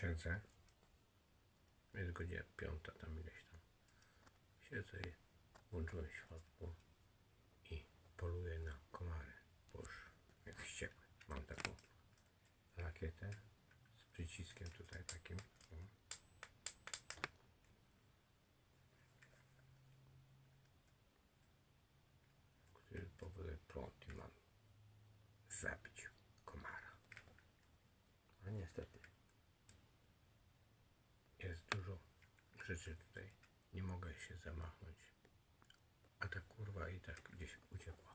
siedzę. Jest godzina piąta, tam ileś tam. Siedzę włączyłem światło i poluję na komary. Bo już jak wściekły. Mam taką rakietę z przyciskiem tutaj takim. Który powoduje prąd i mam zabić komara. A niestety jest dużo rzeczy tutaj. Nie mogę się zamachnąć. A ta kurwa i tak gdzieś uciekła.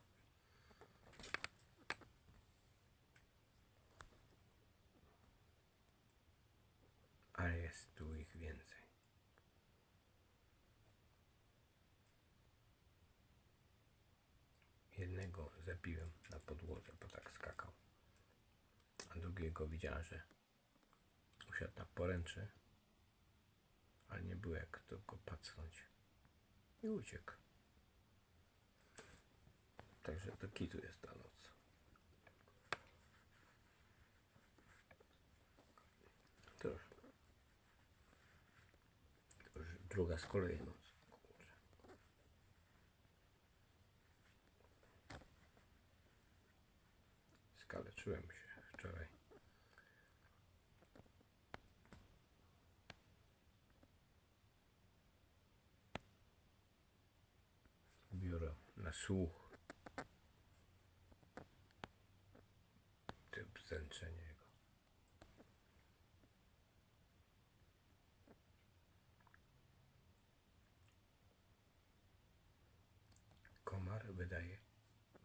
Ale jest tu ich więcej. Jednego zabiłem na podłodze, bo tak skakał. A drugiego widziałem, że usiadł na poręczy, ale nie było jak to go pacnąć. I uciekł. Także do kitu jest ta noc. To już, to już druga z kolei noc. Skaleczyłem się wczoraj. Biuro na słuch. Typ zęczenie jego. Komar wydaje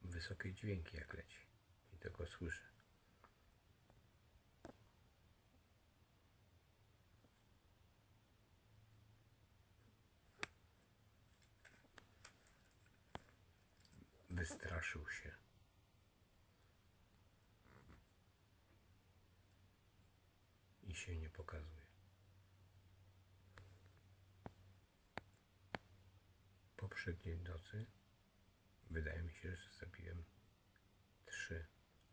wysokie dźwięki jak leci. I tego słyszę. Wystraszył się. I się nie pokazuje. Poprzedniej nocy wydaje mi się, że zabiłem trzy,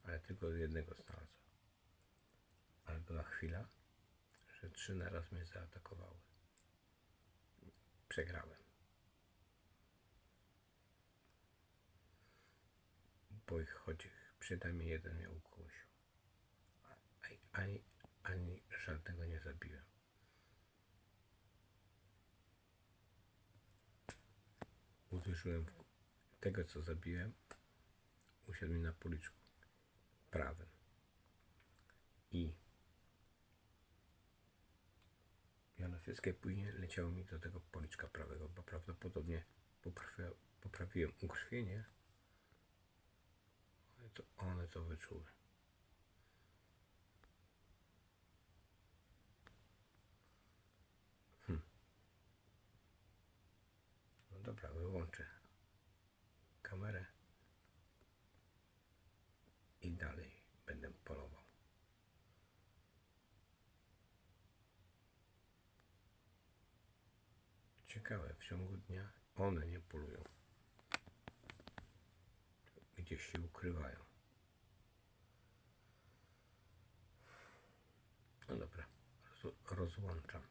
ale tylko jednego znalazłem. Ale była chwila, że trzy naraz mnie zaatakowały. Przegrałem. Bo ich choć przynajmniej jeden mnie ukłusił. Ani, ani żadnego nie zabiłem. Uderzyłem tego, co zabiłem, usiadł mi na policzku prawym. I ja na wszystkie później leciało mi do tego policzka prawego, bo prawdopodobnie poprawiłem, ukrwienie, to one to wyczuły. Hm. No dobra, wyłączę kamerę i dalej będę polował. Ciekawe, w ciągu dnia one nie polują. Gdzieś się ukrywają. No dobra, roz- rozłączam.